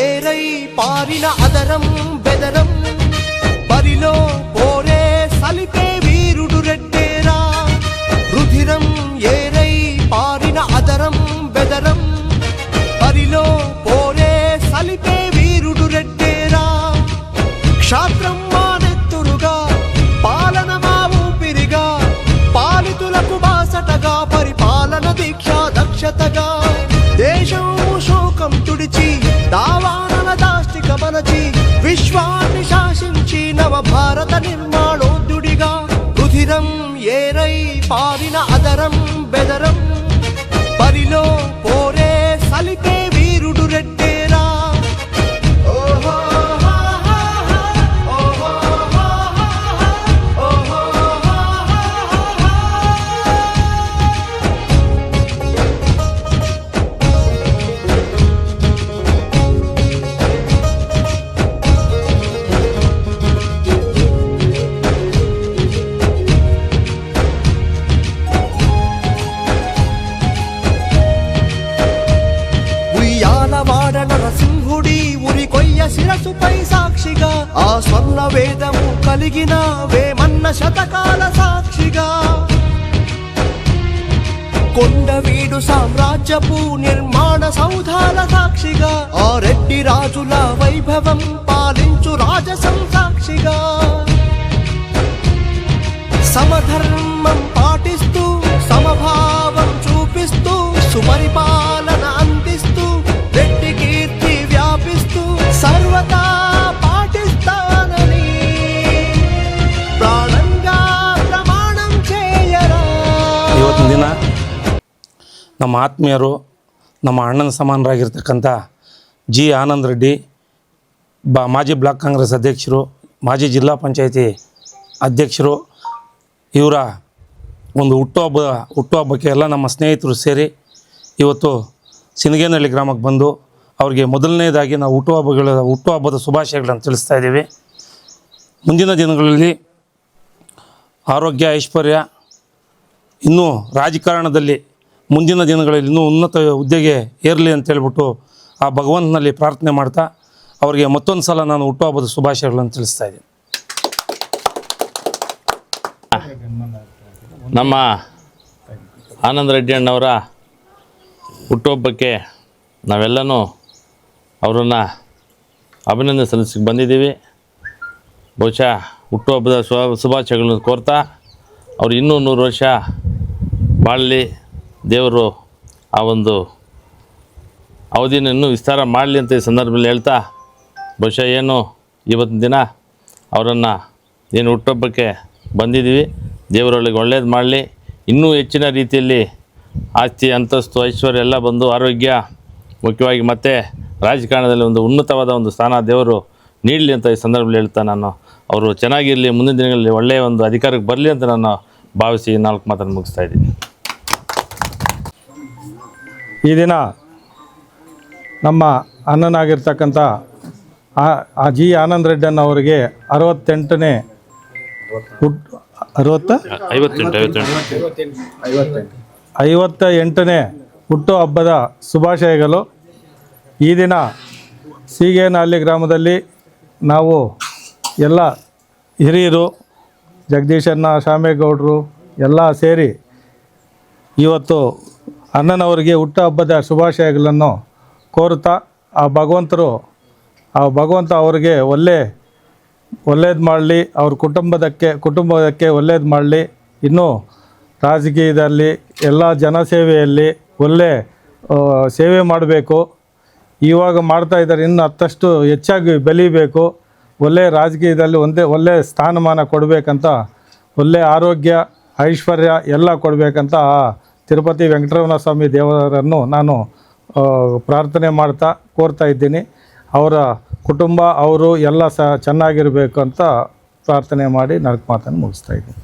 ఏరై పారిన అదరం బెదరం. బరిలో పోరే సలిపే వీరుడు రెడ్డేరా రుధిరం ఏరై పారిన అదరం బెదరం. బరిలో పోరే సలిపే వీరుడు రెడ్డేరా క్షాత్రం మానెత్తురుగా పాలన మా ఊపిరిగా. పాలితులకు బాసటగా పరిపాలన విశ్వాన్ని శాసించి నవ భారత నిర్మాణోద్యుడిగా రుధిరం ఏరై పారిన అదరం బెదరం పరిలో పోరే సలిపే ఉరి కొయ్య శిరసుపై సాక్షిగా ఆ స్వర్ణ వేదము కలిగిన వేమన్న శతకాల సాక్షిగా. కొండవీడు సామ్రాజ్యపు నిర్మాణ సౌధాల సాక్షిగా ఆ రెడ్డి రాజుల వైభవం పాలించు రాజసం సాక్షిగా. సమధర్మం ನಮ್ಮ ಆತ್ಮೀಯರು, ನಮ್ಮ ಅಣ್ಣನ ಸಮಾನರಾಗಿರ್ತಕ್ಕಂಥ ಜಿ ಆನಂದ್ ರೆಡ್ಡಿ, ಬ ಮಾಜಿ ಬ್ಲಾಕ್ ಕಾಂಗ್ರೆಸ್ ಅಧ್ಯಕ್ಷರು, ಮಾಜಿ ಜಿಲ್ಲಾ ಪಂಚಾಯತಿ ಅಧ್ಯಕ್ಷರು, ಇವರ ಒಂದು ಹುಟ್ಟುಹಬ್ಬ, ಹುಟ್ಟುಹಬ್ಬಕ್ಕೆ ಎಲ್ಲ ನಮ್ಮ ಸ್ನೇಹಿತರು ಸೇರಿ ಇವತ್ತು ಸಿನಗೇನಹಳ್ಳಿ ಗ್ರಾಮಕ್ಕೆ ಬಂದು ಅವ್ರಿಗೆ ಮೊದಲನೇದಾಗಿ ನಾವು ಹುಟ್ಟುಹಬ್ಬಗಳ, ಹುಟ್ಟುಹಬ್ಬದ ಶುಭಾಶಯಗಳನ್ನು ತಿಳಿಸ್ತಾ ಇದ್ದೀವಿ. ಮುಂದಿನ ದಿನಗಳಲ್ಲಿ ಆರೋಗ್ಯ, ಐಶ್ವರ್ಯ ಇನ್ನೂ ರಾಜಕಾರಣದಲ್ಲಿ ಮುಂದಿನ ದಿನಗಳಲ್ಲಿ ಇನ್ನೂ ಉನ್ನತ ಹುದ್ದೆಗೆ ಏರಲಿ ಅಂತ ಹೇಳ್ಬಿಟ್ಟು ಆ ಭಗವಂತನಲ್ಲಿ ಪ್ರಾರ್ಥನೆ ಮಾಡ್ತಾ ಅವರಿಗೆ ಮತ್ತೊಂದು ಸಲ ನಾನು ಹುಟ್ಟುಹಬ್ಬದ ಶುಭಾಶಯಗಳನ್ನು ತಿಳಿಸ್ತಾ ಇದ್ದೀನಿ. ನಮ್ಮ ಆನಂದ ರೆಡ್ಡಿ ಅಣ್ಣವರ ಹುಟ್ಟುಹಬ್ಬಕ್ಕೆ ನಾವೆಲ್ಲನೂ ಅವರನ್ನು ಅಭಿನಂದನೆ ಸಲ್ಲಿಸಕ್ಕೆ ಬಂದಿದ್ದೀವಿ. ಬಹುಶಃ ಹುಟ್ಟುಹಬ್ಬದ ಶುಭ ಶುಭಾಶಯಗಳನ್ನು ಕೋರ್ತಾ ಅವರು ಇನ್ನೂ ನೂರು ವರ್ಷ ಬಾಳಲಿ ದೇವರು ಆ ಒಂದು ಅವಧಿಯನ್ನು ವಿಸ್ತಾರ ಮಾಡಲಿ ಅಂತ ಈ ಸಂದರ್ಭದಲ್ಲಿ ಹೇಳ್ತಾ, ಬಹುಶಃ ಏನು ಇವತ್ತಿನ ದಿನ ಅವರನ್ನು ಏನು ಹುಟ್ಟಬ್ಬಕ್ಕೆ ಬಂದಿದ್ದೀವಿ, ದೇವರೊಳಗೆ ಒಳ್ಳೇದು ಮಾಡಲಿ, ಇನ್ನೂ ಹೆಚ್ಚಿನ ರೀತಿಯಲ್ಲಿ ಆಸ್ತಿ, ಅಂತಸ್ತು, ಐಶ್ವರ್ಯ ಎಲ್ಲ ಬಂದು ಆರೋಗ್ಯ, ಮುಖ್ಯವಾಗಿ ಮತ್ತೆ ರಾಜಕಾರಣದಲ್ಲಿ ಒಂದು ಉನ್ನತವಾದ ಒಂದು ಸ್ಥಾನ ದೇವರು ನೀಡಲಿ ಅಂತ ಈ ಸಂದರ್ಭದಲ್ಲಿ ಹೇಳ್ತಾ ನಾನು. ಅವರು ಚೆನ್ನಾಗಿರಲಿ, ಮುಂದಿನ ದಿನಗಳಲ್ಲಿ ಒಳ್ಳೆಯ ಒಂದು ಅಧಿಕಾರಕ್ಕೆ ಬರಲಿ ಅಂತ ನಾನು ಭಾವಿಸಿ ನಾಲ್ಕು ಮಾತನ್ನು ಮುಗಿಸ್ತಾ ಇದ್ದೀನಿ. ಈ ದಿನ ನಮ್ಮ ಅಣ್ಣನಾಗಿರ್ತಕ್ಕಂಥ ಆ- ಜಿ ಆನಂದ್ ರೆಡ್ಡನ್ ಅವರಿಗೆ ಅರವತ್ತೆಂಟನೇ ಹುಟ್ ಅರವತ್ತ? ಐವತ್ತ ಎಂಟನೇ ಹುಟ್ಟು ಹಬ್ಬದ ಶುಭಾಶಯಗಳು. ಈ ದಿನ ಸೀಗೇನಹಳ್ಳಿ ಗ್ರಾಮದಲ್ಲಿ ನಾವು ಎಲ್ಲ ಹಿರಿಯರು ಜಗದೀಶಣ್ಣ ಶಾಮೇಗೌಡರು ಎಲ್ಲ ಸೇರಿ ಇವತ್ತು ಅಣ್ಣನವರಿಗೆ ಹುಟ್ಟ ಹಬ್ಬದ ಶುಭಾಶಯಗಳನ್ನು ಕೋರುತ್ತಾ ಆ ಭಗವಂತರು, ಆ ಭಗವಂತ ಅವರಿಗೆ ಒಳ್ಳೆ, ಒಳ್ಳೇದು ಮಾಡಲಿ, ಅವ್ರ ಕುಟುಂಬದಕ್ಕೆ ಕುಟುಂಬದಕ್ಕೆ ಒಳ್ಳೇದು ಮಾಡಲಿ. ಇನ್ನೂ ರಾಜಕೀಯದಲ್ಲಿ ಎಲ್ಲ ಜನಸೇವೆಯಲ್ಲಿ ಒಳ್ಳೆ ಸೇವೆ ಮಾಡಬೇಕು. ಇವಾಗ ಮಾಡ್ತಾ ಇದ್ದಾರೆ, ಇನ್ನು ಹತ್ತಷ್ಟು ಹೆಚ್ಚಾಗಿ ಬೆಳೀಬೇಕು. ಒಳ್ಳೆಯ ರಾಜಕೀಯದಲ್ಲಿ ಒಂದೇ ಒಳ್ಳೆಯ ಸ್ಥಾನಮಾನ ಕೊಡಬೇಕಂತ ಒಳ್ಳೆಯ ಆರೋಗ್ಯ, ಐಶ್ವರ್ಯ ಎಲ್ಲ ಕೊಡಬೇಕಂತ ತಿರುಪತಿ ವೆಂಕಟರಮಣ ಸ್ವಾಮಿ ದೇವರನ್ನು ನಾನು ಪ್ರಾರ್ಥನೆ ಮಾಡ್ತಾ ಕೋರ್ತಾ ಇದ್ದೀನಿ. ಅವರ ಕುಟುಂಬ, ಅವರು ಎಲ್ಲ ಸಹ ಚೆನ್ನಾಗಿರಬೇಕು ಅಂತ ಪ್ರಾರ್ಥನೆ ಮಾಡಿ ನಾಲ್ಕು ಮಾತನ್ನು ಮುಗಿಸ್ತಾ ಇದ್ದೀನಿ.